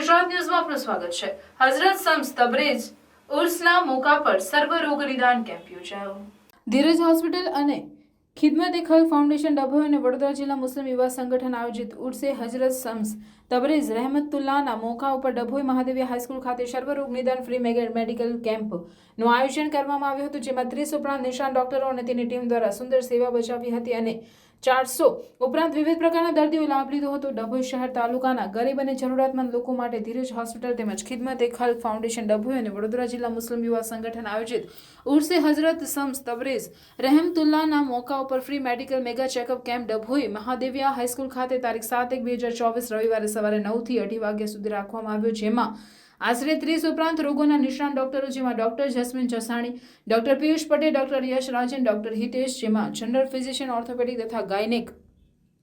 ગુજરાત ન્યૂઝમાં આપનું સ્વાગત છે. હઝરત શમ્સ તબરેજ ઉર્સના મોકા પર સર્વ રોગ નિદાન કેમ્પ યોજાયો. ધીરજ હોસ્પિટલ અને ખિદમત એ ફાઉન્ડેશન ડભોઈ અને વડોદરા જિલ્લા મુસ્લિમ યુવા સંગઠન આયોજિત ઉર્સે હજરત શમ્સ તબરેઝ રહેમતુલ્લાના મોકા ઉપર ડભોઈ મહાદેવી હાઈસ્કૂલ ખાતે સર્વરોગ નિદાન ફ્રી મેડિકલ કેમ્પનું આયોજન કરવામાં આવ્યું હતું, જેમાં ત્રીસ ઉપરાંત નિષ્ણાત ડોક્ટરો અને તેની ટીમ દ્વારા સુંદર સેવા બજાવી હતી અને ચારસો. ઉપરાંત વિવિધ પ્રકારના દર્દીઓ લાભ લીધો હતો. ડભોઈ શહેર તાલુકાના ગરીબ અને જરૂરિયાતમંદ લોકો માટે ધીરજ હોસ્પિટલ તેમજ ખિદમત એ ખલ ફાઉન્ડેશન ડભોઈ અને વડોદરા જિલ્લા મુસ્લિમ યુવા સંગઠન આયોજિત ઉર્સે હઝરત શમ્સ તબરેઝ રહેમતુલ્લાના મોકા ઉપર free medical mega checkup camp Dabhoi Mahadevia high school ખાતે તારીખ સાત એક બે હજાર ચોવીસ રવિવારે સવારે નવથી અઢી વાગ્યા સુધી રાખવામાં આવ્યો, જેમાં આશરે ત્રીસ ઉપરાંત રોગોના નિષ્ણાત ડોક્ટરો જેમાં doctor Jasmin Jasani, doctor Piyush Patel, doctor Yash Rajan, doctor Hitesh, જેમાં જનરલ ફિઝિશિયન, ઓર્થોપેડિક તથા ગાયનેક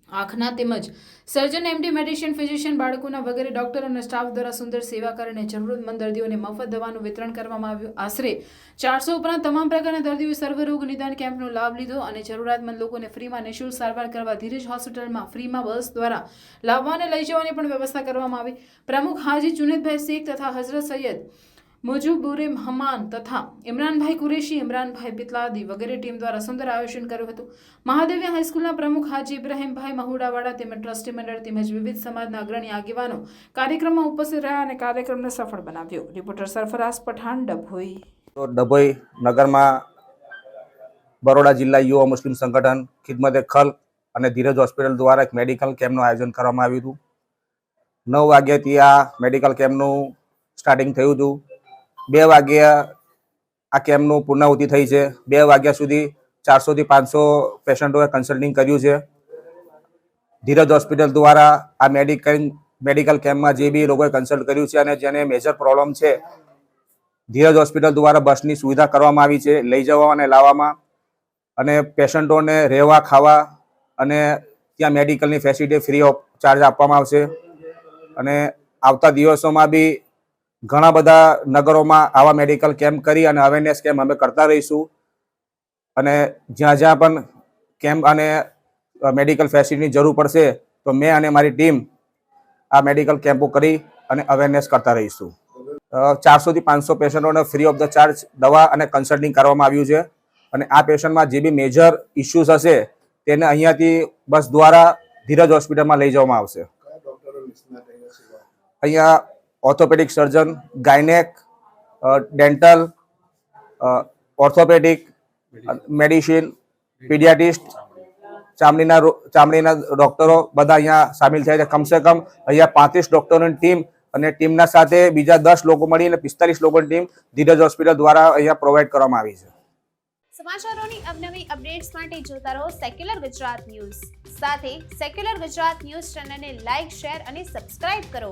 આંખના તેમજ સર્જન એમડી મેડિસિન, ફિઝિશિયન બાળકોના વગેરે ડોક્ટર અને સ્ટાફ દ્વારા સુંદર સેવા કરીને જરૂરતમંદ દર્દીઓને મફત દવાનું વિતરણ કરવામાં આવ્યું. આશરે ચારસો ઉપરાંત તમામ પ્રકારના દર્દીઓએ સર્વરોગ નિદાન કેમ્પનો લાભ લીધો અને જરૂરિયાતમંદ લોકોને ફ્રીમાં નિઃશુલ્ક સારવાર કરવા ધીરજ હોસ્પિટલમાં ફ્રીમાં બસ દ્વારા લાવવા અને લઈ જવાની પણ વ્યવસ્થા કરવામાં આવી. પ્રમુખ હાજી જુનેદભાઈ શેખ તથા હઝરત સૈયદ મુજુબુરે હમાન તથા ઇમરાનભાઈ કુરેશી, ઇમરાનભાઈ પિતલાદી વગેરે ટીમ દ્વારા સુંદર આયોજન કર્યું હતું. મહાદેવી હાઈસ્કૂલના પ્રમુખ હાજી ઇબ્રાહીમભાઈ મહુડાવાડા તેમજ ટ્રસ્ટી મંડળ તેમજ વિવિધ સમાજના અગ્રણી આગેવાનો કાર્યક્રમમાં ઉપસ્થિત રહ્યા અને કાર્યક્રમને સફળ બનાવ્યો. રિપોર્ટર સરફરાઝ પઠાણ, ડભોઈ. ડભોઈ નગરમાં બરોડા જિલ્લા યુવા મુસ્લિમ સંગઠન, ખિદમતે ખલ અને ધીરજ હોસ્પિટલ દ્વારા એક મેડિકલ કેમ્પનું આયોજન કરવામાં આવ્યું હતું. નવ વાગ્યાથી આ મેડિકલ કેમ્પનું સ્ટાર્ટિંગ થયું હતું. બે વાગ્યા આ કેમ્પનું પૂર્ણાહુતિ થઈ છે. બે વાગ્યા સુધી ચારસોથી પાંચસો પેશન્ટોએ કન્સલ્ટિંગ કર્યું છે. ધીરજ હોસ્પિટલ દ્વારા આ મેડિકલ મેડિકલ કેમ્પમાં જે બી લોકોએ કન્સલ્ટ કર્યું છે અને જેને મેજર પ્રોબ્લેમ છે, ધીરજ હોસ્પિટલ દ્વારા બસની સુવિધા કરવામાં આવી છે, લઈ જવા અને લાવવામાં. અને પેશન્ટોને રહેવા, ખાવા અને ત્યાં મેડિકલની ફેસિલિટી ફ્રી ઓફ ચાર્જ આપવામાં આવશે. અને આવતા દિવસોમાં બી ઘણા બધા નગરોમાં આવા મેડિકલ કેમ્પ કરી અને અવેરનેસ કેમ્પ અમે કરતા રહીશું. અને જ્યાં જ્યાં પણ કેમ્પ અને મેડિકલ ફેસિલિટીની જરૂર પડશે, તો મેં અને મારી ટીમ આ મેડિકલ કેમ્પો કરી અને અવેરનેસ કરતા રહીશું. ચારસોથી પાંચસો પેશન્ટોને ફ્રી ઓફ ધ ચાર્જ દવા અને કન્સલ્ટિંગ કરવામાં આવ્યું છે. અને આ પેશન્ટમાં જે બી મેજર ઇસ્યુઝ હશે, તેને અહીંયાથી બસ દ્વારા ધીરજ હોસ્પિટલમાં લઈ જવામાં આવશે. અહીંયા orthopaedic surgeon gynaec dental orthopaedic medicine paediatrist ચામડીના ચામડીના ડોક્ટરો બધા અહીંયા સામેલ થયા છે. કમસે કમ અહીંયા પાંત્રીસ ડોક્ટરોની ટીમ અને ટીમના સાથે બીજા દસ લોકો મળીને પિસ્તાલીસ લોકોની ટીમ ધીરજ હોસ્પિટલ દ્વારા અહીંયા પ્રોવાઈડ કરવામાં આવી છે. સમાચારોની અવનવી અપડેટ્સ માટે જોતા રહો સેક્યુલર ગુજરાત ન્યૂઝ સાથે સેક્યુલર ગુજરાત ન્યૂઝ ચેનલને લાઇક શેર અને સબસ્ક્રાઇબ કરો.